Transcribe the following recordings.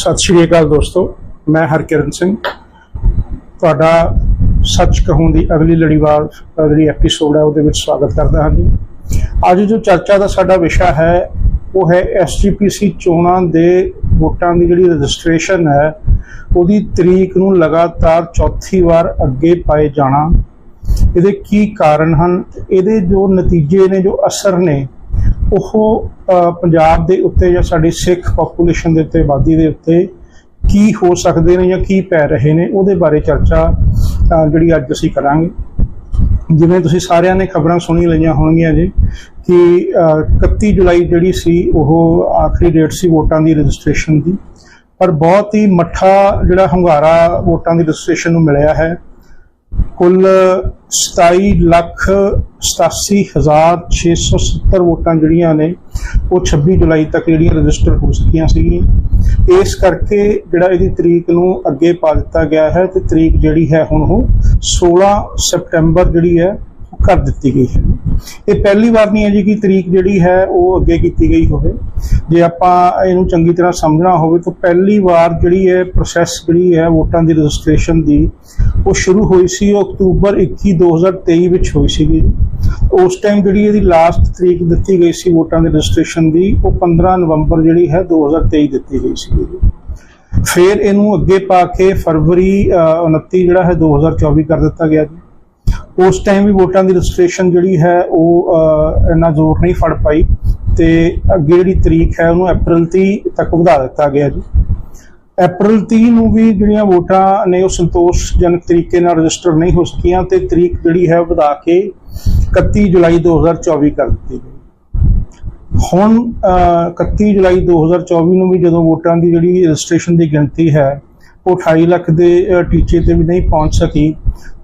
ਸਤਿ ਸ਼੍ਰੀ ਅਕਾਲ ਦੋਸਤੋ, ਮੈਂ ਹਰਕਿਰਨ ਸਿੰਘ। ਤੁਹਾਡਾ ਸੱਚ ਕਹੂੰ ਦੀ ਅਗਲੀ ਲੜੀਵਾਰ, ਅਗਲੀ ਐਪੀਸੋਡ ਹੈ, ਉਹਦੇ ਵਿੱਚ ਸਵਾਗਤ ਕਰਦਾ ਹਾਂ ਜੀ। ਅੱਜ ਜੋ ਚਰਚਾ ਦਾ ਸਾਡਾ ਵਿਸ਼ਾ ਹੈ, ਉਹ ਹੈ ਐਸਜੀਪੀਸੀ ਚੋਣਾਂ ਦੇ ਵੋਟਾਂ ਦੀ ਜਿਹੜੀ ਰਜਿਸਟ੍ਰੇਸ਼ਨ ਹੈ, ਉਹਦੀ ਤਰੀਕ ਨੂੰ ਲਗਾਤਾਰ ਚੌਥੀ ਵਾਰ ਅੱਗੇ ਪਾਏ ਜਾਣਾ। ਇਹਦੇ ਕੀ ਕਾਰਨ ਹਨ? ਇਹਦੇ ਜੋ ਨਤੀਜੇ ਨੇ, ਜੋ ਅਸਰ ਨੇ ਉਹ ਪੰਜਾਬ ਦੇ ਉੱਤੇ ਜਾਂ ਸਾਡੀ ਸਿੱਖ ਪੋਪੂਲੇਸ਼ਨ ਦੇ ਉੱਤੇ ਆਬਾਦੀ ਦੇ ਉੱਤੇ ਕੀ ਹੋ ਸਕਦੇ ਨੇ ਜਾਂ ਕੀ ਪੈ ਰਹੇ ਨੇ ਉਹਦੇ ਬਾਰੇ ਚਰਚਾ ਜਿਹੜੀ ਅੱਜ ਅਸੀਂ ਕਰਾਂਗੇ। ਜਿਵੇਂ ਤੁਸੀਂ ਸਾਰਿਆਂ ਨੇ ਖਬਰਾਂ ਸੁਣੀ ਲਈਆਂ ਹੋਣਗੀਆਂ ਜੀ ਕਿ ਅ, 31 ਜੁਲਾਈ ਜਿਹੜੀ ਸੀ ਉਹ ਆਖਰੀ ਡੇਟ ਸੀ ਵੋਟਾਂ ਦੀ ਰਜਿਸਟ੍ਰੇਸ਼ਨ ਦੀ। ਪਰ ਬਹੁਤ ਹੀ ਮੱਠਾ ਜਿਹੜਾ ਹੰਗਾਰਾ ਵੋਟਾਂ ਦੀ ਰਜਿਸਟ੍ਰੇਸ਼ਨ ਨੂੰ ਮਿਲਿਆ ਹੈ। ਕੁੱਲ 27 ਲੱਖ 87670 ਵੋਟਾਂ ਜਿਹੜੀਆਂ ਨੇ, ਉਹ 26 ਜੁਲਾਈ ਤੱਕ ਜਿਹੜੀਆਂ ਰਜਿਸਟਰ ਹੋ ਸਕੀਆਂ ਸੀਗੀਆਂ। ਇਸ ਕਰਕੇ ਜਿਹੜਾ ਇਹਦੀ ਤਰੀਕ ਨੂੰ ਅੱਗੇ ਪਾ ਦਿੱਤਾ ਗਿਆ ਹੈ, ਤੇ ਤਰੀਕ ਜਿਹੜੀ ਹੈ ਹੁਣ ਉਹ 16 ਸਪਟੈਂਬਰ ਜਿਹੜੀ ਹੈ ਕਰ ਦਿੱਤੀ ਗਈ ਹੈ। ਇਹ ਪਹਿਲੀ ਵਾਰ ਨਹੀਂ ਹੈ ਜੀ ਕਿ ਤਰੀਕ ਜਿਹੜੀ ਹੈ ਉਹ ਅੱਗੇ ਕੀਤੀ ਗਈ ਹੋਵੇ। ਜੇ ਆਪਾਂ ਇਹਨੂੰ ਚੰਗੀ ਤਰ੍ਹਾਂ ਸਮਝਣਾ ਹੋਵੇ ਤਾਂ ਪਹਿਲੀ ਵਾਰ ਜਿਹੜੀ ਹੈ ਪ੍ਰੋਸੈਸ ਜਿਹੜੀ ਹੈ ਵੋਟਾਂ ਦੀ ਰਜਿਸਟ੍ਰੇਸ਼ਨ ਦੀ ਉਹ ਸ਼ੁਰੂ ਹੋਈ ਸੀ ਉਹ ਅਕਤੂਬਰ 21 2023 ਵਿੱਚ ਹੋਈ ਸੀਗੀ। ਉਸ ਟਾਈਮ ਜਿਹੜੀ ਇਹਦੀ ਲਾਸਟ ਤਰੀਕ ਦਿੱਤੀ ਗਈ ਸੀ ਵੋਟਾਂ ਦੀ ਰਜਿਸਟ੍ਰੇਸ਼ਨ ਦੀ ਉਹ 15 ਨਵੰਬਰ ਜਿਹੜੀ ਹੈ 2023 ਦਿੱਤੀ ਗਈ ਸੀ ਫਿਰ ਇਹਨੂੰ ਅੱਗੇ ਪਾ ਕੇ ਫਰਵਰੀ ਅ, 29 ਜਿਹੜਾ ਹੈ 2024 ਕਰ ਦਿੱਤਾ ਗਿਆ ਜੀ। ਉਸ ਟਾਈਮ ਵੀ ਵੋਟਾਂ ਦੀ ਰਜਿਸਟ੍ਰੇਸ਼ਨ ਜਿਹੜੀ ਹੈ ਉਹ ਇੰਨਾ ਜ਼ੋਰ ਨਹੀਂ ਫੜ ਪਾਈ ਤੇ ਅੱਗੇ ਜਿਹੜੀ ਤਰੀਕ ਹੈ ਉਹਨੂੰ ਅਪ੍ਰੈਲ 30 ਤੱਕ ਵਧਾ ਦਿੱਤਾ ਗਿਆ ਜੀ। ਅਪ੍ਰੈਲ 30 ਨੂੰ ਵੀ ਜਿਹੜੀਆਂ ਵੋਟਾਂ ਨੇ ਉਹ ਸੰਤੋਸ਼ਜਨਕ ਤਰੀਕੇ ਨਾਲ ਰਜਿਸਟਰ ਨਹੀਂ ਹੋ ਸਕੀਆਂ ਤੇ ਤਰੀਕ ਜਿਹੜੀ ਹੈ ਵਧਾ ਕੇ 31 ਜੁਲਾਈ 2024 ਕਰ ਦਿੱਤੀ ਗਈ। ਹੁਣ ਅ, 31 ਜੁਲਾਈ 2024 ਨੂੰ ਵੀ ਜਦੋਂ ਵੋਟਾਂ ਦੀ ਜਿਹੜੀ ਰਜਿਸਟ੍ਰੇਸ਼ਨ ਦੀ ਗਿਣਤੀ ਹੈ ਉਹ 28 ਲੱਖ ਦੇ ਟੀਚੇ ਤੇ ਵੀ ਨਹੀਂ ਪਹੁੰਚ ਸਕੀ,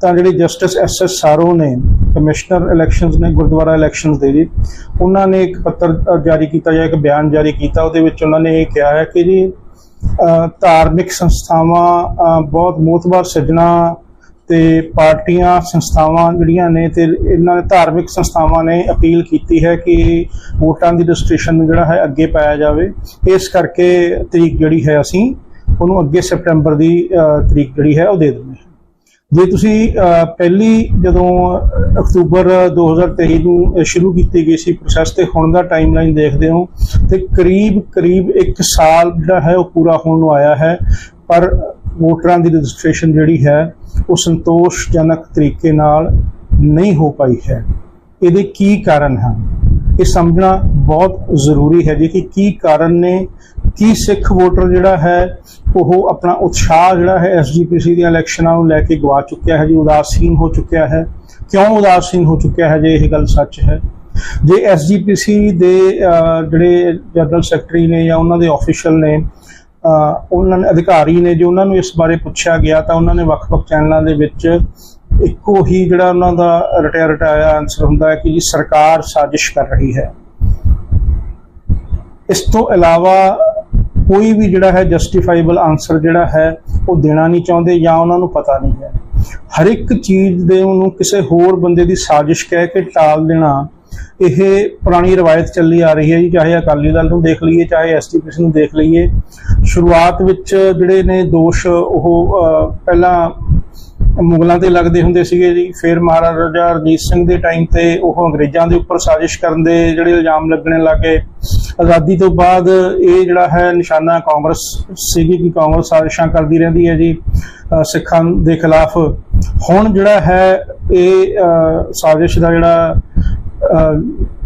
ਤਾਂ ਜਿਹੜੇ ਜਸਟਿਸ ਐਸ ਐਸ ਸਾਰੋ ਨੇ, ਕਮਿਸ਼ਨਰ ਇਲੈਕਸ਼ਨਸ ਨੇ, ਗੁਰਦੁਆਰਾ ਇਲੈਕਸ਼ਨਸ ਦੇ ਜੀ, ਉਹਨਾਂ ਨੇ ਇੱਕ ਪੱਤਰ ਜਾਰੀ ਕੀਤਾ ਜਾਂ ਇੱਕ ਬਿਆਨ ਜਾਰੀ ਕੀਤਾ, ਉਹਦੇ ਵਿੱਚ ਉਹਨਾਂ ਨੇ ਇਹ ਕਿਹਾ ਹੈ ਕਿ ਜੀ ਧਾਰਮਿਕ ਸੰਸਥਾਵਾਂ ਬਹੁਤ ਮੋਤਬਾਰ ਸੱਜਣਾ ਤੇ ਪਾਰਟੀਆਂ, ਸੰਸਥਾਵਾਂ ਜਿਹੜੀਆਂ ਨੇ ਤੇ ਇਹਨਾਂ ਨੇ ਧਾਰਮਿਕ ਸੰਸਥਾਵਾਂ ਨੇ ਅਪੀਲ ਕੀਤੀ ਹੈ ਕਿ ਵੋਟਾਂ ਦੀ ਰਜਿਸਟ੍ਰੇਸ਼ਨ ਨੂੰ ਜਿਹੜਾ ਹੈ ਅੱਗੇ ਪਾਇਆ ਜਾਵੇ। ਇਸ ਕਰਕੇ ਤਰੀਕ ਜਿਹੜੀ ਹੈ ਅਸੀਂ ਉਹਨੂੰ ਅੱਗੇ ਸਪਟੈਂਬਰ ਦੀ ਤਰੀਕ ਜਿਹੜੀ ਹੈ ਉਹ ਦੇ ਦਿੰਦੇ ਹਾਂ। ਜੇ ਤੁਸੀਂ ਪਹਿਲੀ ਜਦੋਂ ਅਕਤੂਬਰ 2023 ਨੂੰ ਸ਼ੁਰੂ ਕੀਤੀ ਗਈ ਸੀ ਪ੍ਰੋਸੈਸ ਤੇ ਹੁਣ ਦਾ ਟਾਈਮਲਾਈਨ ਦੇਖਦੇ ਹੋ, ਤੇ ਕਰੀਬ ਕਰੀਬ 1 ਸਾਲ ਜਿਹੜਾ ਹੈ ਉਹ ਪੂਰਾ ਹੋਣ ਨੂੰ ਆਇਆ ਹੈ। ਪਰ ਵੋਟਰਾਂ ਦੀ ਰਜਿਸਟ੍ਰੇਸ਼ਨ ਜਿਹੜੀ ਹੈ, ਉਹ ਸੰਤੋਸ਼ਜਨਕ ਤਰੀਕੇ ਨਾਲ ਨਹੀਂ ਹੋ ਪਾਈ ਹੈ। ਇਹਦੇ ਕੀ ਕਾਰਨ ਹਨ? ਇਹ ਸਮਝਣਾ ਬਹੁਤ ਜ਼ਰੂਰੀ ਹੈ ਜੀ ਕਿ ਕੀ ਕਾਰਨ ਨੇ ਕੀ ਸਿੱਖ ਵੋਟਰ ਜਿਹੜਾ ਹੈ, ਉਹ ਆਪਣਾ ਉਤਸ਼ਾਹ ਜਿਹੜਾ ਹੈ ਐਸਜੀਪੀਸੀ ਦੀਆਂ ਇਲੈਕਸ਼ਨਾਂ ਨੂੰ ਲੈ ਕੇ ਗਵਾ ਚੁੱਕਿਆ ਹੈ? ਜੀ ਉਦਾਸੀਨ ਹੋ ਚੁੱਕਿਆ ਹੈ? ਕਿਉਂ ਉਦਾਸੀਨ ਹੋ ਚੁੱਕਿਆ ਹੈ ਜੇ ਇਹ ਗੱਲ ਸੱਚ ਹੈ? ਜੇ ਐਸਜੀਪੀਸੀ ਦੇ ਜਿਹੜੇ ਜਨਰਲ ਸੈਕਟਰੀ ਨੇ ਜਾਂ ਉਹਨਾਂ ਦੇ ਆਫੀਸ਼ੀਅਲ ਨੇ ਉਹਨਾਂ ਨੇ ਅਧਿਕਾਰੀ ਨੇ, ਜੇ ਉਹਨਾਂ ਨੂੰ ਇਸ ਬਾਰੇ ਪੁੱਛਿਆ ਗਿਆ ਤਾਂ ਉਹਨਾਂ ਨੇ ਵੱਖ-ਵੱਖ ਚੈਨਲਾਂ ਦੇ ਵਿੱਚ ਇੱਕੋ ਹੀ ਜਿਹੜਾ ਉਹਨਾਂ ਦਾ ਰਟਿਆ ਰਟਾਇਆ ਆਨਸਰ ਹੁੰਦਾ ਹੈ ਕਿ ਜੀ ਸਰਕਾਰ ਸਾਜ਼ਿਸ਼ ਕਰ ਰਹੀ ਹੈ। ਇਸ ਤੋਂ ਇਲਾਵਾ ਕੋਈ ਵੀ ਜਿਹੜਾ ਹੈ ਜਸਟੀਫਾਈਬਲ ਆਨਸਰ ਜਿਹੜਾ ਹੈ ਉਹ ਦੇਣਾ ਨਹੀਂ ਚਾਹੁੰਦੇ ਜਾਂ ਉਹਨਾਂ ਨੂੰ ਪਤਾ ਨਹੀਂ ਹੈ। ਹਰ ਇੱਕ ਚੀਜ਼ ਦੇ ਉਹਨੂੰ ਕਿਸੇ ਹੋਰ ਬੰਦੇ ਦੀ ਸਾਜ਼ਿਸ਼ ਕਹਿ ਕੇ ਟਾਲ ਦੇਣਾ, ਇਹ ਪੁਰਾਣੀ ਰਵਾਇਤ ਚੱਲੀ ਆ ਰਹੀ ਹੈ ਜੀ, ਚਾਹੇ ਅਕਾਲੀ ਦਲ ਨੂੰ ਦੇਖ ਲਈਏ, ਚਾਹੇ ਐਸਟੀਪੀਸੀ ਨੂੰ ਦੇਖ ਲਈਏ। ਸ਼ੁਰੂਆਤ ਵਿੱਚ ਜਿਹੜੇ ਨੇ ਦੋਸ਼ ਉਹ ਪਹਿਲਾਂ ਮੁਗਲਾਂ ਤੇ ਲੱਗਦੇ ਹੁੰਦੇ ਸੀਗੇ ਜੀ। ਫਿਰ ਮਹਾਰਾਜਾ ਰਣਜੀਤ ਸਿੰਘ ਦੇ ਟਾਈਮ ਤੇ ਉਹ ਅੰਗਰੇਜ਼ਾਂ ਦੇ ਉੱਪਰ ਸਾਜ਼ਿਸ਼ ਕਰਨ ਦੇ ਜਿਹੜੇ ਇਲਜ਼ਾਮ ਲੱਗਣੇ ਲੱਗੇ। ਆਜ਼ਾਦੀ ਤੋਂ ਬਾਅਦ ਇਹ ਜਿਹੜਾ ਹੈ ਨਿਸ਼ਾਨਾ ਕਾਂਗਰਸ, ਸੀਗੀ ਕਿ ਕਾਂਗਰਸ ਸਾਜ਼ਿਸ਼ਾਂ ਕਰਦੀ ਰਹਿੰਦੀ ਹੈ ਜੀ ਸਿੱਖਾਂ ਦੇ ਖਿਲਾਫ। ਹੁਣ ਜਿਹੜਾ ਹੈ ਇਹ ਸਾਜ਼ਿਸ਼ ਦਾ ਜਿਹੜਾ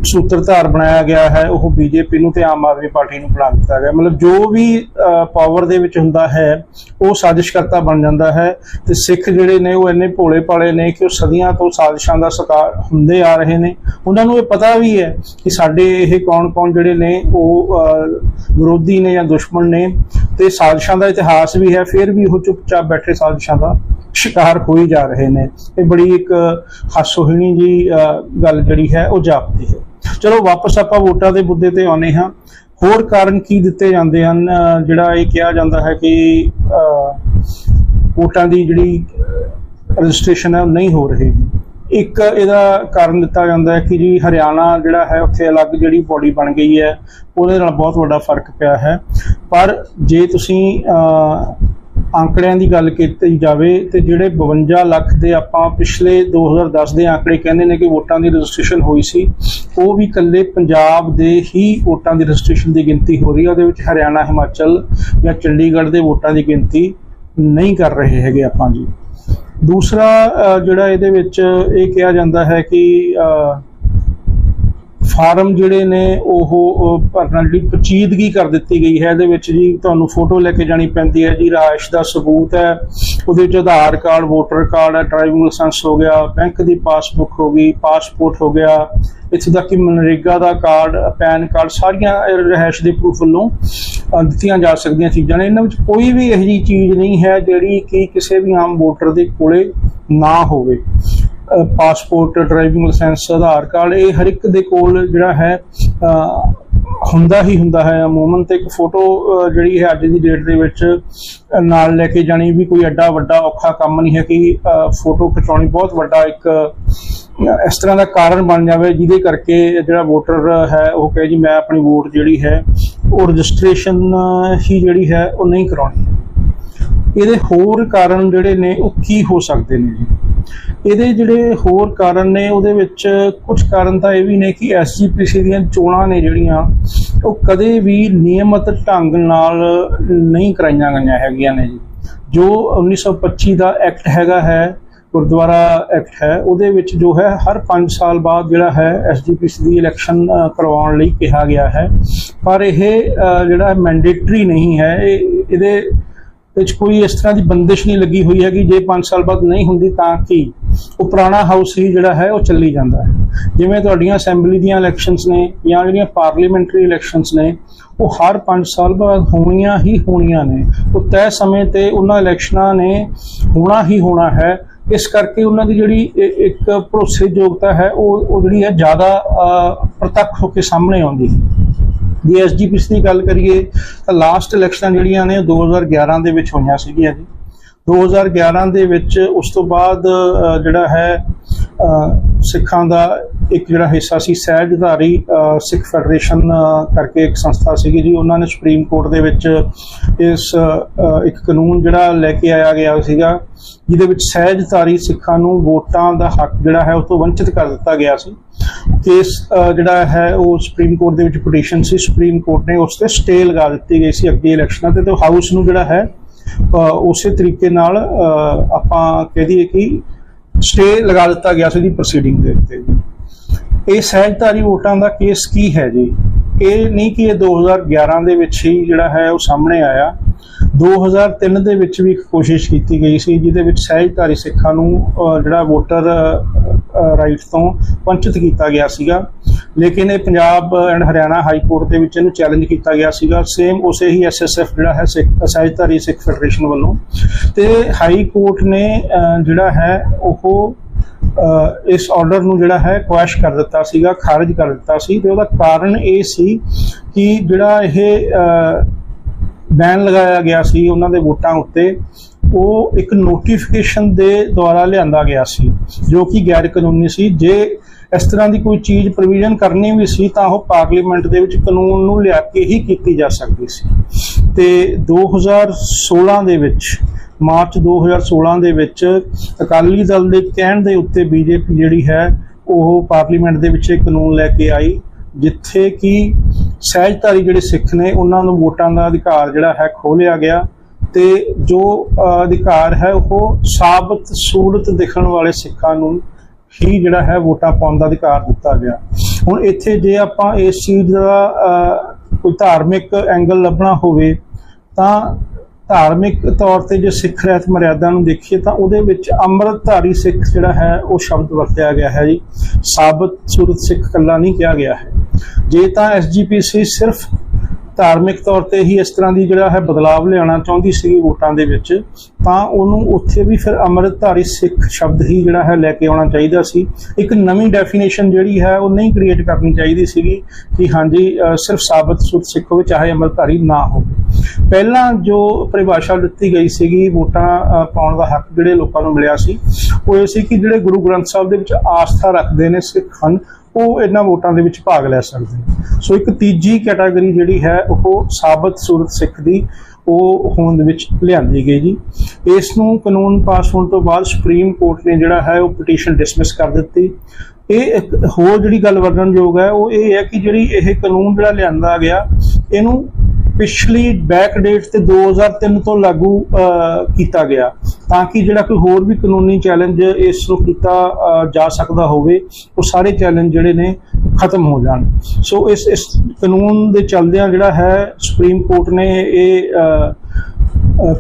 ਸੂਤਰਧਾਰ ਬਣਾਇਆ ਗਿਆ ਹੈ, ਉਹ ਬੀਜੇਪੀ ਨੂੰ ਤੇ ਆਮ ਆਦਮੀ ਪਾਰਟੀ ਨੂੰ ਬਣਾ ਦਿੱਤਾ ਗਿਆ। ਮਤਲਬ ਜੋ ਵੀ ਪਾਵਰ ਦੇ ਵਿੱਚ ਹੁੰਦਾ ਹੈ, ਉਹ ਸਾਜ਼ਿਸ਼ਕਰਤਾ ਬਣ ਜਾਂਦਾ ਹੈ ਤੇ ਸਿੱਖ ਜਿਹੜੇ ਨੇ, ਉਹ ਇੰਨੇ ਭੋਲੇ ਭਾਲੇ ਨੇ ਕਿ ਉਹ ਸਦੀਆਂ ਤੋਂ ਸਾਜ਼ਿਸ਼ਾਂ ਦਾ ਸ਼ਿਕਾਰ ਹੁੰਦੇ ਆ ਰਹੇ ਨੇ। ਉਹਨਾਂ ਨੂੰ ਇਹ ਪਤਾ ਵੀ ਹੈ ਕਿ ਸਾਡੇ ਇਹ ਕੌਣ-ਕੌਣ ਜਿਹੜੇ ਨੇ, ਉਹ ਵਿਰੋਧੀ ਨੇ ਜਾਂ ਦੁਸ਼ਮਣ ਨੇ ਤੇ ਸਾਜ਼ਿਸ਼ਾਂ ਦਾ ਇਤਿਹਾਸ ਵੀ ਹੈ, ਫਿਰ ਵੀ ਉਹ ਚੁੱਪਚਾਪ ਬੈਠੇ ਸਾਜ਼ਿਸ਼ਾਂ ਦਾ ਸ਼ਿਕਾਰ ਹੋਈ ਜਾ ਰਹੇ ਨੇ। ਇਹ ਬੜੀ ਇੱਕ ਹਾਸੋਹੀਣੀ ਜੀ ਗੱਲ ਜਿਹੜੀ ਹੈ, ਉਹ ਜਾਪਦੀ ਹੈ। ਚਲੋ ਵਾਪਸ ਆਪਾਂ ਵੋਟਾਂ ਦੇ ਮੁੱਦੇ ਤੇ ਆਉਨੇ ਹਾਂ। ਹੋਰ ਕਾਰਨ ਕੀ ਦਿੱਤੇ ਜਾਂਦੇ ਹਨ? ਜਿਹੜਾ ਇਹ ਕਿਹਾ ਜਾਂਦਾ ਹੈ ਕਿ ਵੋਟਾਂ ਦੀ ਜਿਹੜੀ ਰਜਿਸਟ੍ਰੇਸ਼ਨ ਹੈ ਉਹ ਨਹੀਂ ਹੋ ਰਹੀ ਇੱਕ ਇਹਦਾ ਕਾਰਨ ਦਿੱਤਾ ਜਾਂਦਾ ਹੈ ਕਿ ਜੀ ਹਰਿਆਣਾ ਜਿਹੜਾ ਹੈ ਉੱਥੇ ਅਲੱਗ ਜਿਹੜੀ ਬੋਡੀ ਬਣ ਗਈ ਹੈ। ਉਹਦੇ ਨਾਲ ਬਹੁਤ ਵੱਡਾ ਫ਼ਰਕ ਪਿਆ ਹੈ। ਪਰ ਜੇ ਤੁਸੀਂ ਆંકੜਿਆਂ ਦੀ ਗੱਲ ਕੀਤੀ ਜਾਵੇ ਤੇ ਜਿਹੜੇ 52 ਲੱਖ ਦੇ ਆਪਾਂ ਪਿਛਲੇ 2010 ਦੇ ਆંકੜੇ ਕਹਿੰਦੇ ਨੇ ਕਿ ਵੋਟਾਂ ਦੀ ਰਜਿਸਟ੍ਰੇਸ਼ਨ ਹੋਈ ਸੀ, ਉਹ ਵੀ ਇਕੱਲੇ ਪੰਜਾਬ ਦੇ ਹੀ ਵੋਟਾਂ ਦੀ ਰਜਿਸਟ੍ਰੇਸ਼ਨ ਦੀ ਗਿਣਤੀ ਹੋ ਰਹੀ ਹੈ ਉਹਦੇ ਵਿੱਚ ਹਰਿਆਣਾ, ਹਿਮਾਚਲ ਜਾਂ ਚੰਡੀਗੜ੍ਹ ਦੇ ਵੋਟਾਂ ਦੀ ਗਿਣਤੀ ਨਹੀਂ ਕਰ ਰਹੇ ਹੈਗੇ ਆਪਾਂ ਜੀ। ਦੂਸਰਾ ਜਿਹੜਾ ਇਹਦੇ ਵਿੱਚ ਇਹ ਕਿਹਾ ਜਾਂਦਾ ਹੈ ਕਿ ਫਾਰਮ ਜਿਹੜੇ ਨੇ ਉਹ ਉਹ ਭਰਨ ਲਈ ਪਚੀਦਗੀ ਕਰ ਦਿੱਤੀ ਗਈ ਹੈ, ਇਹਦੇ ਵਿੱਚ ਜੀ ਤੁਹਾਨੂੰ ਫੋਟੋ ਲੈ ਕੇ ਜਾਣੀ ਪੈਂਦੀ ਹੈ ਜੀ, ਰਾਇਸ਼ ਦਾ ਸਬੂਤ ਹੈ। ਉਹਦੇ ਵਿੱਚ ਆਧਾਰ ਕਾਰਡ, ਵੋਟਰ ਕਾਰਡ ਹੈ ਡਰਾਈਵਿੰਗ ਲਾਇਸੈਂਸ ਹੋ ਗਿਆ, ਬੈਂਕ ਦੀ ਪਾਸਬੁੱਕ ਹੋ ਗਈ, ਪਾਸਪੋਰਟ ਹੋ ਗਿਆ, ਇੱਥੇ ਤੱਕ ਕਿ ਮਨਰੇਗਾ ਦਾ ਕਾਰਡ, ਪੈਨ ਕਾਰਡ ਸਾਰੀਆਂ ਰਹਿਸ਼ ਦੇ ਪ੍ਰੂਫ ਵੱਲੋਂ ਦਿੱਤੀਆਂ ਜਾ ਸਕਦੀਆਂ ਚੀਜ਼ਾਂ ਨੇ। ਇਹਨਾਂ ਵਿੱਚ ਕੋਈ ਵੀ ਇਹੋ ਜਿਹੀ ਚੀਜ਼ ਨਹੀਂ ਹੈ ਜਿਹੜੀ ਕਿ ਕਿਸੇ ਵੀ ਆਮ ਵੋਟਰ ਦੇ ਕੋਲੇ ਨਾ ਹੋਵੇ। Passport driving licence Aadhaar card, ਇਹ ਹਰ ਇੱਕ ਦੇ ਕੋਲ ਜਿਹੜਾ ਹੈ ਹੁੰਦਾ ਹੀ ਹੁੰਦਾ ਹੈ। ਅਮੂਮਨ ਤੇ ਇੱਕ ਫੋਟੋ ਜਿਹੜੀ ਹੈ ਅੱਜ ਦੀ ਡੇਟ ਦੇ ਵਿੱਚ ਨਾਲ ਲੈ ਕੇ ਜਾਣੀ ਵੀ ਕੋਈ ਐਡਾ ਵੱਡਾ ਔਖਾ ਕੰਮ ਨਹੀਂ ਹੈ ਕਿ ਫੋਟੋ ਖਿਚਾਉਣੀ ਬਹੁਤ ਵੱਡਾ ਇੱਕ ਇਸ ਤਰ੍ਹਾਂ ਦਾ ਕਾਰਨ ਬਣ ਜਾਵੇ, ਜਿਹਦੇ ਕਰਕੇ ਜਿਹੜਾ ਵੋਟਰ ਹੈ, ਉਹ ਕਹੇ ਜੀ ਮੈਂ ਆਪਣੀ ਵੋਟ ਜਿਹੜੀ ਹੈ, ਉਹ ਰਜਿਸਟ੍ਰੇਸ਼ਨ ਹੀ ਜਿਹੜੀ ਹੈ, ਉਹ ਨਹੀਂ ਕਰਾਉਣੀ। ਇਹਦੇ ਹੋਰ ਕਾਰਨ ਜਿਹੜੇ ਨੇ, ਉਹ ਕੀ ਹੋ ਸਕਦੇ ਨੇ ਜੀ? ਇਹਦੇ ਜਿਹੜੇ ਹੋਰ ਕਾਰਨ ਨੇ, ਉਹਦੇ ਵਿੱਚ ਕੁਝ ਕਾਰਨ ਤਾਂ ਇਹ ਵੀ ਨੇ ਕਿ ਐਸਜੀਪੀਸੀ ਦੀਆਂ ਚੋਣਾਂ ਨੇ ਜਿਹੜੀਆਂ, ਉਹ ਕਦੇ ਵੀ ਨਿਯਮਤ ਢੰਗ ਨਾਲ ਨਹੀਂ ਕਰਾਈਆਂ ਗਈਆਂ ਹੈਗੀਆਂ ਨੇ ਜੀ। ਜੋ 1925 ਦਾ ਐਕਟ ਹੈਗਾ ਹੈ, ਗੁਰਦੁਆਰਾ ਐਕਟ ਹੈ, ਉਹਦੇ ਵਿੱਚ ਜੋ ਹੈ, ਹਰ 5 ਸਾਲ ਬਾਅਦ ਜਿਹੜਾ ਹੈ ਐਸਜੀਪੀਸੀ ਦੀ ਇਲੈਕਸ਼ਨ ਕਰਵਾਉਣ ਲਈ ਕਿਹਾ ਗਿਆ ਹੈ। ਪਰ ਇਹ ਜਿਹੜਾ ਮੈਂਡੇਟਰੀ ਨਹੀਂ ਹੈ, ਇਹ, ਇਹਦੇ ਵਿੱਚ ਕੋਈ ਇਸ ਤਰ੍ਹਾਂ ਦੀ ਬੰਦਿਸ਼ ਨਹੀਂ ਲੱਗੀ ਹੋਈ ਹੈ ਕਿ ਜੇ 5 ਸਾਲ ਬਾਅਦ ਨਹੀਂ ਹੁੰਦੀ ਤਾਂ ਕੀ? ਉਹ ਪੁਰਾਣਾ ਹਾਊਸ ਹੀ ਜਿਹੜਾ ਹੈ, ਉਹ ਚੱਲੀ ਜਾਂਦਾ ਹੈ। ਜਿਵੇਂ ਤੁਹਾਡੀਆਂ ਅਸੈਂਬਲੀ ਦੀਆਂ ਇਲੈਕਸ਼ਨਸ ਨੇ ਜਾਂ ਜਿਹੜੀਆਂ ਪਾਰਲੀਮੈਂਟਰੀ ਇਲੈਕਸ਼ਨਸ ਨੇ, ਉਹ ਹਰ 5 ਸਾਲ ਬਾਅਦ ਹੋਣੀਆਂ ਹੀ ਹੋਣੀਆਂ ਨੇ। ਉਹ ਤੈਅ ਸਮੇਂ ਤੇ ਉਹਨਾਂ ਇਲੈਕਸ਼ਨਾਂ ਨੇ ਹੋਣਾ ਹੀ ਹੋਣਾ ਹੈ। ਇਸ ਕਰਕੇ ਉਹਨਾਂ ਦੀ ਜਿਹੜੀ ਇੱਕ ਭਰੋਸੇਯੋਗਤਾ ਹੈ, ਉਹ ਜਿਹੜੀ ਹੈ ਜ਼ਿਆਦਾ ਪ੍ਰਤੱਖ ਹੋ ਕੇ ਸਾਹਮਣੇ ਆਉਂਦੀ ਹੈ। ਜੇ ਐਸਜੀਪੀਸੀ ਦੀ ਗੱਲ ਕਰੀਏ, ਤਾਂ ਲਾਸਟ ਇਲੈਕਸ਼ਨਾਂ ਜਿਹੜੀਆਂ ਨੇ, ਉਹ 2011 ਦੇ ਵਿੱਚ ਹੋਈਆਂ ਸੀਗੀਆਂ ਜੀ। 2011 ਦੇ ਵਿੱਚ ਉਸ ਤੋਂ ਬਾਅਦ ਜਿਹੜਾ ਹੈ ਸਿੱਖਾਂ ਦਾ ਇੱਕ ਜਿਹੜਾ ਹਿੱਸਾ ਸੀ ਸਹਿਜਧਾਰੀ ਸਿੱਖ ਫੈਡਰੇਸ਼ਨ ਕਰਕੇ ਇੱਕ ਸੰਸਥਾ ਸੀਗੀ ਜੀ। ਉਹਨਾਂ ਨੇ ਸੁਪਰੀਮ ਕੋਰਟ ਦੇ ਵਿੱਚ ਇਸ ਇੱਕ ਕਾਨੂੰਨ ਜਿਹੜਾ ਲੈ ਕੇ ਆਇਆ ਗਿਆ ਸੀਗਾ, ਜਿਹਦੇ ਵਿੱਚ ਸਹਿਜਧਾਰੀ ਸਿੱਖਾਂ ਨੂੰ ਵੋਟਾਂ ਦਾ ਹੱਕ ਜਿਹੜਾ ਹੈ ਉਹ ਤੋਂ ਵੰਚਿਤ ਕਰ ਦਿੱਤਾ ਗਿਆ ਸੀ। ਕੇਸ ਜਿਹੜਾ ਹੈ ਉਹ ਸੁਪਰੀਮ ਕੋਰਟ ਦੇ ਵਿੱਚ ਪਟੀਸ਼ਨ ਸੀ। ਸੁਪਰੀਮ ਕੋਰਟ ਨੇ ਉਸ ਤੇ ਸਟੇ ਲਗਾ ਦਿੱਤੀ ਗਈ ਸੀ ਅੱਗੇ ਇਲੈਕਸ਼ਨਾਂ ਤੇ। ਤੇ ਹਾਊਸ ਨੂੰ ਜਿਹੜਾ ਹੈ ਉਸੇ ਤਰੀਕੇ ਨਾਲ ਆਪਾਂ ਕਹਿ ਦਈਏ ਕਿ ਸਟੇ ਲਗਾ ਦਿੱਤਾ ਗਿਆ ਸੀ ਦੀ ਪ੍ਰੋਸੀਡਿੰਗ ਦੇ ਉੱਤੇ। ਇਹ ਸਹਿਜਧਾਰੀ ਵੋਟਾਂ ਦਾ ਕੇਸ ਕੀ ਹੈ ਜੀ? ਇਹ ਨਹੀਂ ਕਿ ਇਹ 2011 ਦੇ ਵਿੱਚ ਹੀ ਜਿਹੜਾ ਹੈ ਉਹ ਸਾਹਮਣੇ ਆਇਆ। 2003 ਦੇ ਵਿੱਚ ਵੀ ਇੱਕ ਕੋਸ਼ਿਸ਼ ਕੀਤੀ ਗਈ ਸੀ, ਜਿਹਦੇ ਵਿੱਚ ਸਹਿਜਧਾਰੀ ਸਿੱਖਾਂ ਨੂੰ ਜਿਹੜਾ ਵੋਟਰ ਰਾਈਟ ਤੋਂ ਪੰਚਿਤ ਕੀਤਾ ਗਿਆ ਸੀਗਾ। ਲੇਕਿਨ ਇਹ Punjab and Haryana high court ਦੇ ਵਿੱਚ ਇਹਨੂੰ ਚੈਲੰਜ ਕੀਤਾ ਗਿਆ ਸੀਗਾ। ਸੇਮ ਉਸੇ ਹੀ ਐਸਐਸਐਫ ਜਿਹੜਾ ਹੈ ਸਿੱਖ, ਸਹਿਜਧਾਰੀ ਸਿੱਖ ਫੈਡਰੇਸ਼ਨ ਵੱਲੋਂ। ਤੇ ਹਾਈ ਕੋਰਟ ਨੇ ਜਿਹੜਾ ਹੈ ਉਹ ਇਸ ਆਰਡਰ ਨੂੰ ਜਿਹੜਾ ਹੈ ਕੁਐਸ਼ ਕਰ ਦਿੱਤਾ ਸੀਗਾ, ਖਾਰਜ ਕਰ ਦਿੱਤਾ ਸੀ ਤੇ ਉਹਦਾ ਕਾਰਨ ਇਹ ਸੀ ਕਿ ਜਿਹੜਾ ਇਹ ਬੈਨ ਲਗਾਇਆ ਗਿਆ ਸੀ ਉਹਨਾਂ ਦੇ ਵੋਟਾਂ ਉੱਤੇ, ਉਹ ਇੱਕ ਨੋਟੀਫਿਕੇਸ਼ਨ ਦੇ ਦੁਆਰਾ ਲਿਆਂਦਾ ਗਿਆ ਸੀ, ਜੋ ਕਿ ਗੈਰ ਕਾਨੂੰਨੀ ਸੀ। ਜੇ ਇਸ ਤਰ੍ਹਾਂ ਦੀ ਕੋਈ ਚੀਜ਼ ਪ੍ਰੋਵੀਜ਼ਨ ਕਰਨੀ ਵੀ ਸੀ, ਤਾਂ ਉਹ ਪਾਰਲੀਮੈਂਟ ਦੇ ਵਿੱਚ ਕਾਨੂੰਨ ਨੂੰ ਲਿਆ ਕੇ ਹੀ ਕੀਤੀ ਜਾ ਸਕਦੀ ਸੀ। ਤੇ 2016 ਦੇ ਵਿੱਚ ਮਾਰਚ 2016 ਦੇ ਵਿੱਚ ਅਕਾਲੀ ਦਲ ਦੇ ਕਹਿਣ ਦੇ ਉੱਤੇ ਬੀਜੇਪੀ ਜਿਹੜੀ ਹੈ, ਉਹ ਪਾਰਲੀਮੈਂਟ ਦੇ ਵਿੱਚ ਇਹ ਕਾਨੂੰਨ ਲੈ ਕੇ ਆਈ, ਜਿੱਥੇ ਕਿ ਸਹਿਜਧਾਰੀ ਜਿਹੜੇ ਸਿੱਖ ਨੇ, ਉਹਨਾਂ ਨੂੰ ਵੋਟਾਂ ਦਾ ਅਧਿਕਾਰ ਜਿਹੜਾ ਹੈ ਖੋਲਿਆ ਗਿਆ ਤੇ ਜੋ ਅਧਿਕਾਰ ਹੈ, ਉਹ ਸਾਬਤ ਸੂਰਤ ਦਿਖਣ ਵਾਲੇ ਸਿੱਖਾਂ ਨੂੰ ਹੀ ਜਿਹੜਾ ਹੈ ਵੋਟਾਂ ਪਾਉਣ ਦਾ ਅਧਿਕਾਰ ਦਿੱਤਾ ਗਿਆ। ਹੁਣ ਇੱਥੇ ਜੇ ਆਪਾਂ ਇਸ ਚੀਜ਼ ਦਾ ਕੋਈ ਧਾਰਮਿਕ ਐਂਗਲ ਲੱਭਣਾ ਹੋਵੇ, ਤਾਂ ਧਾਰਮਿਕ ਤੌਰ ਤੇ ਜੇ ਸਿੱਖ ਰਹਿਤ ਮਰਿਆਦਾ ਨੂੰ ਦੇਖੀਏ ਤਾਂ ਉਹਦੇ ਵਿੱਚ ਅੰਮ੍ਰਿਤਧਾਰੀ ਸਿੱਖ ਜਿਹੜਾ ਹੈ, ਉਹ ਸ਼ਬਦ ਵਰਤਿਆ ਗਿਆ ਹੈ ਜੀ। ਸਾਬਤ ਸੂਰਤ ਸਿੱਖ ਕੱਲਾ ਨਹੀਂ ਕਿਹਾ ਗਿਆ ਹੈ। ਜੇ ਤਾਂ ਐਸਜੀਪੀਸੀ ਸਿਰਫ ਧਾਰਮਿਕ ਤੌਰ ਤੇ ਹੀ ਇਸ ਤਰ੍ਹਾਂ ਦੀ ਜਿਹੜਾ ਹੈ ਬਦਲਾਵ ਲਿਆਉਣਾ ਚਾਹੁੰਦੀ ਸੀ ਵੋਟਾਂ ਦੇ ਵਿੱਚ, ਤਾਂ ਉਹਨੂੰ ਉੱਥੇ ਵੀ ਫਿਰ ਅੰਮ੍ਰਿਤਧਾਰੀ ਸਿੱਖ ਸ਼ਬਦ ਹੀ ਜਿਹੜਾ ਹੈ ਲੈ ਕੇ ਆਉਣਾ ਚਾਹੀਦਾ ਸੀ। ਇੱਕ ਨਵੀਂ ਡੈਫੀਨੇਸ਼ਨ ਜਿਹੜੀ ਹੈ ਉਹ ਨਹੀਂ ਕ੍ਰੀਏਟ ਕਰਨੀ ਚਾਹੀਦੀ ਸੀਗੀ ਕਿ ਹਾਂਜੀ ਸਿਰਫ ਸਾਬਤ ਸੁਤ ਸਿੱਖ ਹੋਵੇ, ਚਾਹੇ ਅੰਮ੍ਰਿਤਧਾਰੀ ਨਾ ਹੋਵੇ। ਪਹਿਲਾਂ ਜੋ ਪਰਿਭਾਸ਼ਾ ਦਿੱਤੀ ਗਈ ਸੀਗੀ ਵੋਟਾਂ ਪਾਉਣ ਦਾ ਹੱਕ ਜਿਹੜੇ ਲੋਕਾਂ ਨੂੰ ਮਿਲਿਆ ਸੀ, ਉਹ ਇਹ ਸੀ ਕਿ ਜਿਹੜੇ ਗੁਰੂ ਗ੍ਰੰਥ ਸਾਹਿਬ ਦੇ ਵਿੱਚ ਆਸਥਾ ਰੱਖਦੇ ਨੇ ਸਿੱਖ ਹਨ ਉਹ ਇਹਨਾਂ ਵੋਟਾਂ ਦੇ ਵਿੱਚ ਭਾਗ ਲੈ ਸਕਦੇ ਨੇ। ਸੋ ਇੱਕ ਤੀਜੀ ਕੈਟਾਗਰੀ ਜਿਹੜੀ ਹੈ, ਉਹ ਸਾਬਤ ਸੂਰਤ ਸਿੱਖ ਦੀ, ਉਹ ਹੋਂਦ ਦੇ ਵਿੱਚ ਲਿਆਂਦੀ ਗਈ ਜੀ। ਇਸ ਨੂੰ ਕਾਨੂੰਨ ਪਾਸ ਹੋਣ ਤੋਂ ਬਾਅਦ ਸੁਪਰੀਮ ਕੋਰਟ ਨੇ ਜਿਹੜਾ ਹੈ, ਉਹ ਪਟੀਸ਼ਨ ਡਿਸਮਿਸ ਕਰ ਦਿੱਤੀ। ਇਹ ਇੱਕ ਹੋਰ ਜਿਹੜੀ ਗੱਲ ਵਰਣਨਯੋਗ ਹੈ, ਉਹ ਇਹ ਹੈ ਕਿ ਜਿਹੜੀ ਇਹ ਕਾਨੂੰਨ ਜਿਹੜਾ ਲਿਆਂਦਾ ਗਿਆ, ਇਹਨੂੰ ਪਿਛਲੀ ਬੈਕ ਡੇਟ ਤੇ 2003 ਤੋਂ ਲਾਗੂ ਕੀਤਾ ਗਿਆ। ਤਾਂ ਕਿ ਜਿਹੜਾ ਕੋਈ ਹੋਰ ਵੀ ਕਾਨੂੰਨੀ ਚੈਲੰਜ ਇਸ ਨੂੰ ਕੀਤਾ ਜਾ ਸਕਦਾ ਹੋਵੇ ਉਹ ਸਾਰੇ ਚੈਲੰਜ ਜਿਹੜੇ ਨੇ ਖਤਮ ਹੋ ਜਾਣ। ਸੋ ਇਸ ਇਸ ਕਾਨੂੰਨ ਦੇ ਚੱਲਦਿਆਂ ਜਿਹੜਾ ਹੈ ਸੁਪਰੀਮ ਕੋਰਟ ਨੇ ਇਹ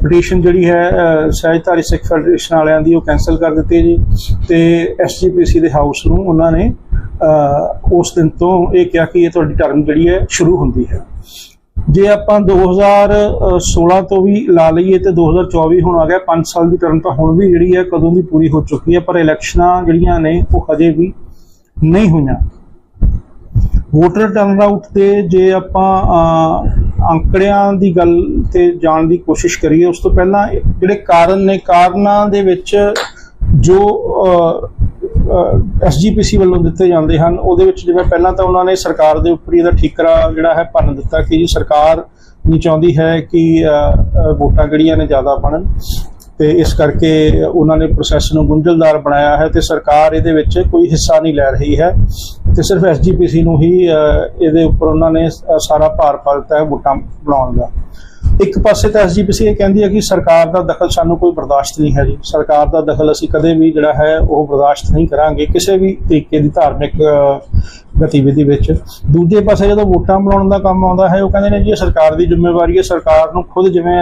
ਪਟੀਸ਼ਨ ਜਿਹੜੀ ਹੈ ਅਹ, ਸਹਿਜਧਾਰੀ ਸਿੱਖ ਫੈਡਰੇਸ਼ਨ ਵਾਲਿਆਂ ਦੀ ਉਹ ਕੈਨਸਲ ਕਰ ਦਿੱਤੀ ਹੈ ਜੀ। ਤੇ ਐਸਜੀਪੀਸੀ ਦੇ ਹਾਊਸ ਨੂੰ ਉਹਨਾਂ ਨੇ ਉਸ ਦਿਨ ਤੋਂ ਇਹ ਕਿਹਾ ਕਿ ਇਹ ਤੁਹਾਡੀ ਟਰਮ ਜਿਹੜੀ ਹੈ ਸ਼ੁਰੂ ਹੁੰਦੀ ਹੈ। ਜੇ ਆਪਾਂ 2016 ਤੋਂ ਵੀ ਲਾ ਲਈਏ ਤੇ 2024 ਹੁਣ ਆ ਗਿਆ 5 ਸਾਲ ਦੀ ਟਰਮ ਤਾਂ ਹੁਣ ਵੀ ਜਿਹੜੀ ਹੈ ਕਦੋਂ ਦੀ ਪੂਰੀ ਹੋ ਚੁੱਕੀ ਹੈ ਪਰ ਇਲੈਕਸ਼ਨਾਂ ਜਿਹੜੀਆਂ ਨੇ ਉਹ ਹਜੇ ਵੀ ਨਹੀਂ ਹੋਈਆਂ। ਵੋਟਰ ਟਰਨਆਊਟ ਤੇ ਜੇ ਆਪਾਂ ਅਹ, ਅੰਕੜਿਆਂ ਦੀ ਗੱਲ ਤੇ ਜਾਣ ਦੀ ਕੋਸ਼ਿਸ਼ ਕਰੀਏ ਉਸ ਤੋਂ ਪਹਿਲਾਂ ਜਿਹੜੇ ਕਾਰਨ ਨੇ ਕਾਰਨਾਂ ਦੇ ਵਿੱਚ ਜੋ ਐਸਜੀਪੀਸੀ ਵੱਲੋਂ ਦਿੱਤੇ ਜਾਂਦੇ ਹਨ। ਉਹਦੇ ਵਿੱਚ ਜਿਵੇਂ ਪਹਿਲਾਂ ਤਾਂ ਉਹਨਾਂ ਨੇ ਸਰਕਾਰ ਦੇ ਉੱਪਰ ਹੀ ਇਹਦਾ ਠੀਕਰਾ ਜਿਹੜਾ ਹੈ ਭੰਨ ਦਿੱਤਾ ਕਿ ਜੀ ਸਰਕਾਰ ਨਹੀਂ ਚਾਹੁੰਦੀ ਹੈ ਕਿ ਵੋਟਾਂ ਜਿਹੜੀਆਂ ਨੇ ਜ਼ਿਆਦਾ ਬਣਨ। ਤੇ ਇਸ ਕਰਕੇ ਉਹਨਾਂ ਨੇ ਪ੍ਰੋਸੈਸ ਨੂੰ ਗੁੰਝਲਦਾਰ ਬਣਾਇਆ ਹੈ ਤੇ ਸਰਕਾਰ ਇਹਦੇ ਵਿੱਚ ਕੋਈ ਹਿੱਸਾ ਨਹੀਂ ਲੈ ਰਹੀ ਹੈ। ਤੇ ਸਿਰਫ ਐਸਜੀਪੀਸੀ ਨੂੰ ਹੀ ਇਹਦੇ ਉੱਪਰ ਉਹਨਾਂ ਨੇ ਸਾਰਾ ਭਾਰ ਪਾ ਦਿੱਤਾ ਹੈ ਵੋਟਾਂ ਬਣਾਉਣ ਦਾ। ਇੱਕ ਪਾਸੇ ਤਾਂ ਐਸਜੀਪੀਸੀ ਇਹ ਕਹਿੰਦੀ ਹੈ ਕਿ ਸਰਕਾਰ ਦਾ ਦਖਲ ਸਾਨੂੰ ਕੋਈ ਬਰਦਾਸ਼ਤ ਨਹੀਂ ਹੈ ਜੀ। ਸਰਕਾਰ ਦਾ ਦਖਲ ਅਸੀਂ ਕਦੇ ਵੀ ਜਿਹੜਾ ਹੈ ਉਹ ਬਰਦਾਸ਼ਤ ਨਹੀਂ ਕਰਾਂਗੇ। ਕਿਸੇ ਵੀ ਤਰੀਕੇ ਦੀ ਧਾਰਮਿਕ ਗਤੀਵਿਧੀ ਵਿੱਚ। ਦੂਜੇ ਪਾਸੇ ਜਦੋਂ ਵੋਟਾਂ ਬਣਾਉਣ ਦਾ ਕੰਮ ਆਉਂਦਾ ਹੈ, ਉਹ ਕਹਿੰਦੇ ਨੇ ਜੀ ਇਹ ਸਰਕਾਰ ਦੀ ਜ਼ਿੰਮੇਵਾਰੀ ਹੈ, ਸਰਕਾਰ ਨੂੰ ਖੁਦ ਜਿਵੇਂ